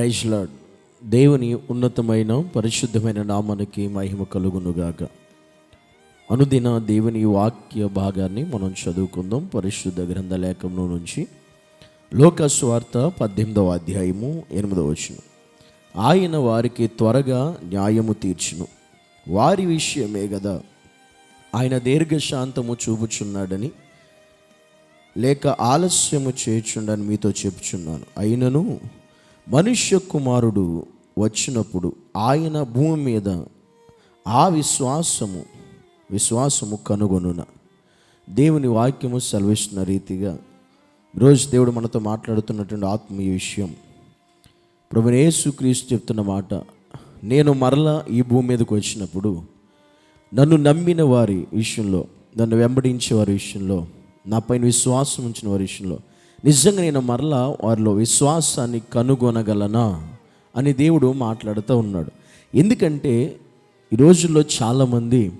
Praise lord. దేవుని ఉన్నతమైన పరిశుద్ధమైన నామానికి మహిమ కలుగునుగాక. అనుదిన దేవుని వాక్య భాగాన్ని మనం చదువుకుందాం. పరిశుద్ధ గ్రంథ లేఖంలో నుంచి లోకస్వార్త పద్దెనిమిదవ అధ్యాయము ఎనిమిదవ వచనం. ఆయన వారికి త్వరగా న్యాయము తీర్చును. వారి విషయమే కదా ఆయన దీర్ఘశాంతము చూపుచున్నాడని లేక ఆలస్యము చేయుచుండని మీతో చెప్పుచున్నాను. అయినను మనుష్య కుమారుడు వచ్చినప్పుడు ఆయన భూమి మీద ఆ విశ్వాసము విశ్వాసము కనుగొనున దేవుని వాక్యము సెలవిస్తున్న రీతిగా రోజు దేవుడు మనతో మాట్లాడుతున్నటువంటి ఆత్మీయ విషయం. ప్రభు యేసుక్రీస్తు చెప్తున్న మాట నేను మరలా ఈ భూమి మీదకి వచ్చినప్పుడు నన్ను నమ్మిన వారి విషయంలో నన్ను వెంబడించే వారి విషయంలో నా పైన విశ్వాసం ఉంచిన వారి విషయంలో నిజంగా నేను మరలా వారిలో విశ్వాసాన్ని కనుగొనగలనా అని దేవుడు మాట్లాడుతూ ఉన్నాడు. ఎందుకంటే ఈ రోజుల్లో చాలామంది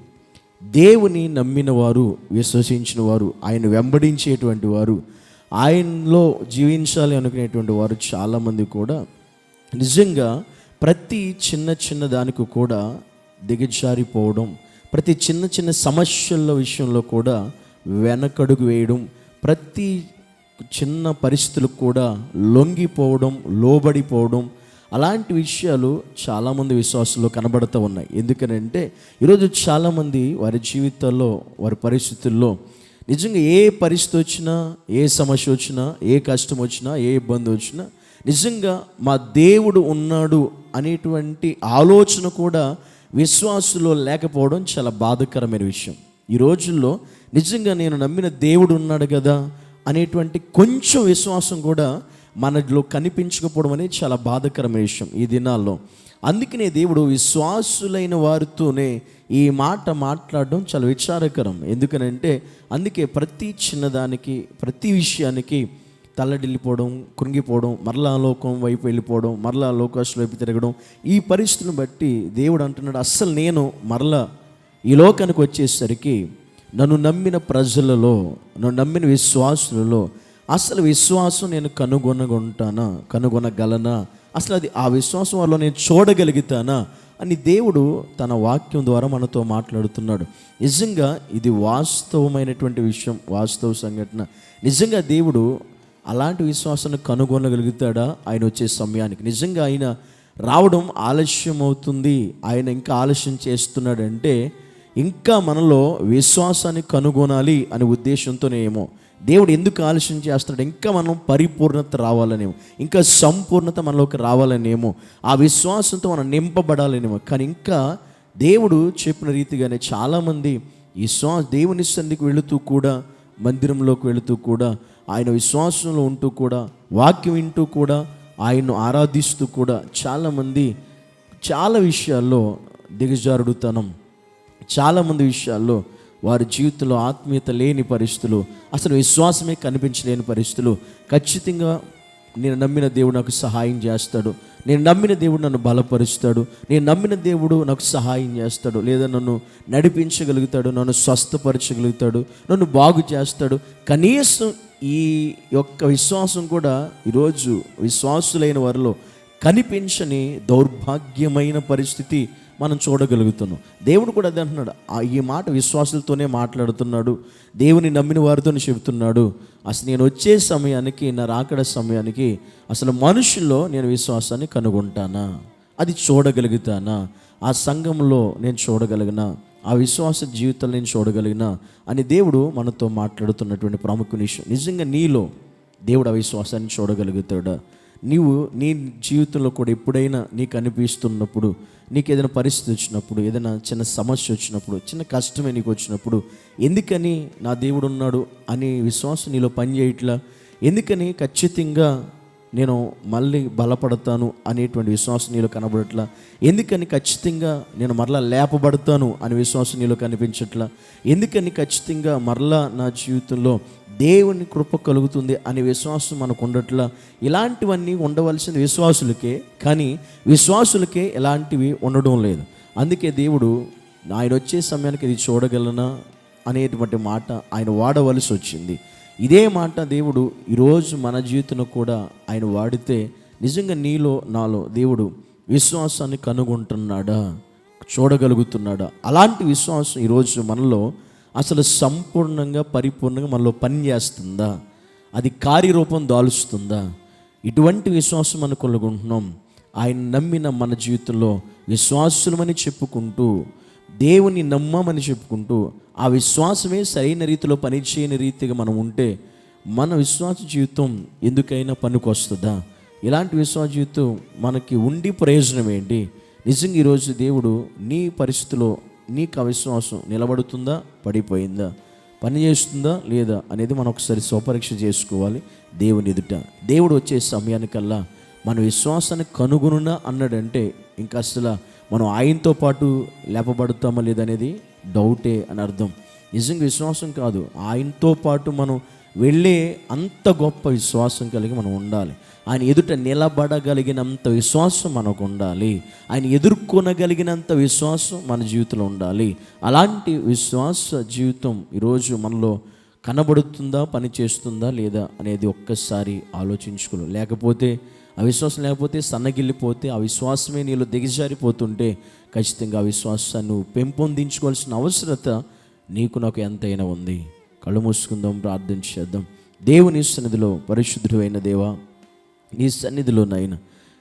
దేవుని నమ్మిన వారు విశ్వసించిన వారు ఆయన వెంబడించేటువంటి వారు ఆయనలో జీవించాలి అనుకునేటువంటి వారు చాలామంది కూడా నిజంగా ప్రతి చిన్న చిన్న దానికి కూడా దిగజారిపోవడం ప్రతి చిన్న చిన్న సమస్యల విషయంలో కూడా వెనకడుగు వేయడం ప్రతి చిన్న పరిస్థితులకు కూడా లొంగిపోవడం లోబడిపోవడం అలాంటి విషయాలు చాలామంది విశ్వాసంలో కనబడుతూ ఉన్నాయి. ఎందుకనంటే ఈరోజు చాలామంది వారి జీవితాల్లో వారి పరిస్థితుల్లో నిజంగా ఏ పరిస్థితి వచ్చినా ఏ సమస్య వచ్చినా ఏ కష్టం వచ్చినా ఏ ఇబ్బంది వచ్చినా నిజంగా మా దేవుడు ఉన్నాడు అనేటువంటి ఆలోచన కూడా విశ్వాసులో లేకపోవడం చాలా బాధకరమైన విషయం. ఈ రోజుల్లో నిజంగా నేను నమ్మిన దేవుడు ఉన్నాడు కదా అనేటువంటి కొంచెం విశ్వాసం కూడా మనలో కనిపించకపోవడం అనేది చాలా బాధకరమైన విషయం ఈ దినాల్లో. అందుకనే దేవుడు విశ్వాసులైన వారితోనే ఈ మాట మాట్లాడడం చాలా విచారకరం. ఎందుకనంటే అందుకే ప్రతి చిన్నదానికి ప్రతి విషయానికి తల్లడిల్లిపోవడం కృంగిపోవడం మరలా లోకం వైపు వెళ్ళిపోవడం మరలా లోకాశ వైపు తిరగడం ఈ పరిస్థితిని బట్టి దేవుడు అంటున్నాడు అస్సలు నేను మరలా ఈ లోకానికి వచ్చేసరికి నన్ను నమ్మిన ప్రజలలో నన్ను నమ్మిన విశ్వాసులలో అసలు విశ్వాసం నేను కనుగొనగొంటానా కనుగొనగలనా? అసలు అది ఆ విశ్వాసం వల్ల నేను చూడగలుగుతానా? అని దేవుడు తన వాక్యం ద్వారా మనతో మాట్లాడుతున్నాడు. నిజంగా ఇది వాస్తవమైనటువంటి విషయం వాస్తవ సంఘటన. నిజంగా దేవుడు అలాంటి విశ్వాసాన్ని కనుగొనగలుగుతాడా? ఆయన వచ్చే సమయానికి. నిజంగా ఆయన రావడం ఆలస్యం అవుతుంది ఆయన ఇంకా ఆలస్యం చేస్తున్నాడంటే ఇంకా మనలో విశ్వాసాన్ని కనుగొనాలి అనే ఉద్దేశంతోనేమో దేవుడు ఎందుకు ఆలస్యం చేస్తున్నాడు? ఇంకా మనం పరిపూర్ణత రావాలనేమో ఇంకా సంపూర్ణత మనలోకి రావాలనేమో ఆ విశ్వాసంతో మనం నింపబడాలనేమో. కానీ ఇంకా దేవుడు చెప్పిన రీతిగానే చాలామంది విశ్వాస దేవుని సన్నిధికి వెళుతూ కూడా మందిరంలోకి వెళుతూ కూడా ఆయన విశ్వాసంలో ఉంటూ కూడా వాక్యం వింటూ కూడా ఆయన్ను ఆరాధిస్తూ కూడా చాలామంది చాలా విషయాల్లో దిగజారుడుతనం. చాలామంది విషయాల్లో వారి జీవితంలో ఆత్మీయత లేని పరిస్థితులు అసలు విశ్వాసమే కనిపించలేని పరిస్థితులు. ఖచ్చితంగా నేను నమ్మిన దేవుడు నాకు సహాయం చేస్తాడు. నేను నమ్మిన దేవుడు నన్ను బలపరుస్తాడు. నేను నమ్మిన దేవుడు నాకు సహాయం చేస్తాడు. లేదా నన్ను నడిపించగలుగుతాడు నన్ను స్వస్థపరచగలుగుతాడు నన్ను బాగు చేస్తాడు. కనీసం ఈ యొక్క విశ్వాసం కూడా ఈరోజు విశ్వాసులైన వారిలో కనిపించని దౌర్భాగ్యమైన పరిస్థితి మనం చూడగలుగుతున్నాం. దేవుడు కూడా అదే అంటున్నాడు. ఆ ఈ మాట విశ్వాసులతోనే మాట్లాడుతున్నాడు. దేవుని నమ్మిన వారితోనే చెబుతున్నాడు. అసలు నేను వచ్చే సమయానికి నా రాకడ సమయానికి అసలు మనుషుల్లో నేను విశ్వాసాన్ని కనుగొంటానా? అది చూడగలుగుతానా? ఆ సంఘంలో నేను చూడగలిగినా? ఆ విశ్వాస జీవితాలు నేను చూడగలిగినా? అని దేవుడు మనతో మాట్లాడుతున్నటువంటి ప్రాముఖ్య విషయం నిజంగా నీలో దేవుడు ఆ విశ్వాసాన్ని చూడగలుగుతాడా? నీవు నీ జీవితంలో కూడా ఎప్పుడైనా నీకు అనిపిస్తున్నప్పుడు నీకు ఏదైనా పరిస్థితి వచ్చినప్పుడు ఏదైనా చిన్న సమస్య వచ్చినప్పుడు చిన్న కష్టమే నీకు వచ్చినప్పుడు ఎందుకని నా దేవుడు ఉన్నాడు అనే విశ్వాసం నీలో పనిచేయట్లా? ఎందుకని ఖచ్చితంగా నేను మళ్ళీ బలపడతాను అనేటువంటి విశ్వాసం నీలో కనబడట్లా? ఎందుకని ఖచ్చితంగా నేను మరలా లేపబడతాను అనే విశ్వాసం నీలో కనిపించట్లా? ఎందుకని ఖచ్చితంగా మరలా నా జీవితంలో దేవుని కృప కలుగుతుంది అనే విశ్వాసం మనకు ఉండట్లా. ఇలాంటివన్నీ ఉండవలసిన విశ్వాసులకే కానీ విశ్వాసులకే ఎలాంటివి ఉండడం లేదు. అందుకే దేవుడు ఆయన వచ్చే సమయానికి ఇది చూడగలనా? అనేటువంటి మాట ఆయన వాడవలసి వచ్చింది. ఇదే మాట దేవుడు ఈరోజు మన జీవితంలో కూడా ఆయన వాడితే నిజంగా నీలో నాలో దేవుడు విశ్వాసాన్ని కనుగొంటున్నాడా? చూడగలుగుతున్నాడా? అలాంటి విశ్వాసం ఈరోజు మనలో అసలు సంపూర్ణంగా పరిపూర్ణంగా మనలో పనిచేస్తుందా అది కార్యరూపం దాలుస్తుందా? ఇటువంటి విశ్వాసం మనం కొనుగొంటున్నాం ఆయన నమ్మిన మన జీవితంలో విశ్వాసులమని చెప్పుకుంటూ దేవుని నమ్మమని చెప్పుకుంటూ ఆ విశ్వాసమే సరైన రీతిలో పనిచేయని రీతిగా మనం ఉంటే మన విశ్వాస జీవితం ఎందుకైనా పనికొస్తుందా? ఇలాంటి విశ్వాస జీవితం మనకి ఉండి ప్రయోజనం ఏంటి? నిజంగా ఈరోజు దేవుడు నీ పరిస్థితిలో నీకు అవిశ్వాసం నిలబడుతుందా? పడిపోయిందా? పని చేస్తుందా లేదా అనేది మనం ఒకసారి స్వపరీక్ష చేసుకోవాలి దేవుని ఎదుట. దేవుడు వచ్చే సమయానికల్లా మన విశ్వాసాన్ని కనుగొనునా అన్నాడంటే ఇంకా అసలు మనం ఆయనతో పాటు లేపబడతామా లేదనేది డౌటే అని అర్థం. నిజంగా విశ్వాసం కాదు. ఆయనతో పాటు మనం వెళ్ళే అంత గొప్ప విశ్వాసం కలిగి మనం ఉండాలి. ఆయన ఎదుట నిలబడగలిగినంత విశ్వాసం మనకు ఉండాలి. ఆయన ఎదుర్కొనగలిగినంత విశ్వాసం మన జీవితంలో ఉండాలి. అలాంటి విశ్వాస జీవితం ఈరోజు మనలో కనబడుతుందా పని చేస్తుందా లేదా అనేది ఒక్కసారి ఆలోచించుకోలేదు లేకపోతే ఆ విశ్వాసం లేకపోతే సన్నగిల్లిపోతే ఆ విశ్వాసమే నీలో దిగజారిపోతుంటే ఖచ్చితంగా ఆ విశ్వాసాన్ని పెంపొందించుకోవాల్సిన అవసరత నీకు నాకు ఎంతైనా ఉంది. కళ్ళు మూసుకుందాం ప్రార్థన చేద్దాం. దేవుని సన్నిధిలో పరిశుద్ధుడు అయిన దేవా నీ సన్నిధిలో నాయన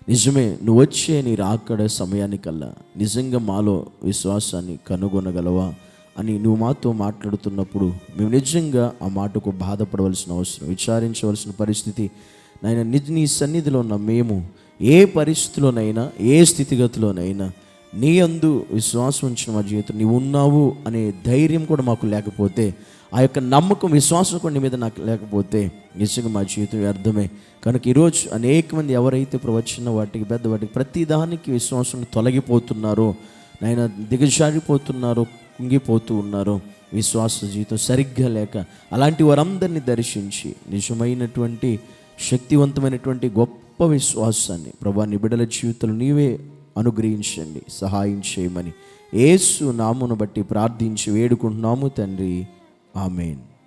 నిజమే నువ్వు వచ్చే నీ రాకడ సమయానికల్లా నిజంగా మాలో విశ్వాసాన్ని కనుగొనగలవా అని నువ్వు మాతో మాట్లాడుతున్నప్పుడు మేము నిజంగా ఆ మాటకు బాధపడవలసిన అవసరం విచారించవలసిన పరిస్థితి. నాయన నిజ నీ సన్నిధిలో ఉన్న మేము ఏ పరిస్థితిలోనైనా ఏ స్థితిగతిలోనైనా నీ అందు విశ్వాసం ఉంచిన మా జీవితం నీవు ఉన్నావు అనే ధైర్యం కూడా మాకు లేకపోతే ఆ యొక్క నమ్మకం విశ్వాసం కొన్ని మీద నాకు లేకపోతే నిజంగా మా జీవితం వ్యర్థమే. కనుక ఈరోజు అనేక మంది ఎవరైతే ప్రవచన వాటికి పెద్ద వాటికి ప్రతిదానికి విశ్వాసం తొలగిపోతున్నారో నాయన దిగజారిపోతున్నారో కుంగిపోతూ ఉన్నారో విశ్వాస జీవితం సరిగ్గా లేక అలాంటి వారందరినీ దర్శించి నిజమైనటువంటి శక్తివంతమైనటువంటి గొప్ప విశ్వాసాన్ని ప్రభా నిబిడల జీవితంలో నీవే అనుగ్రహించండి సహాయం చేయమని. ఏసు నామును బట్టి ప్రార్థించి వేడుకుంటున్నాము తండ్రి. Amen.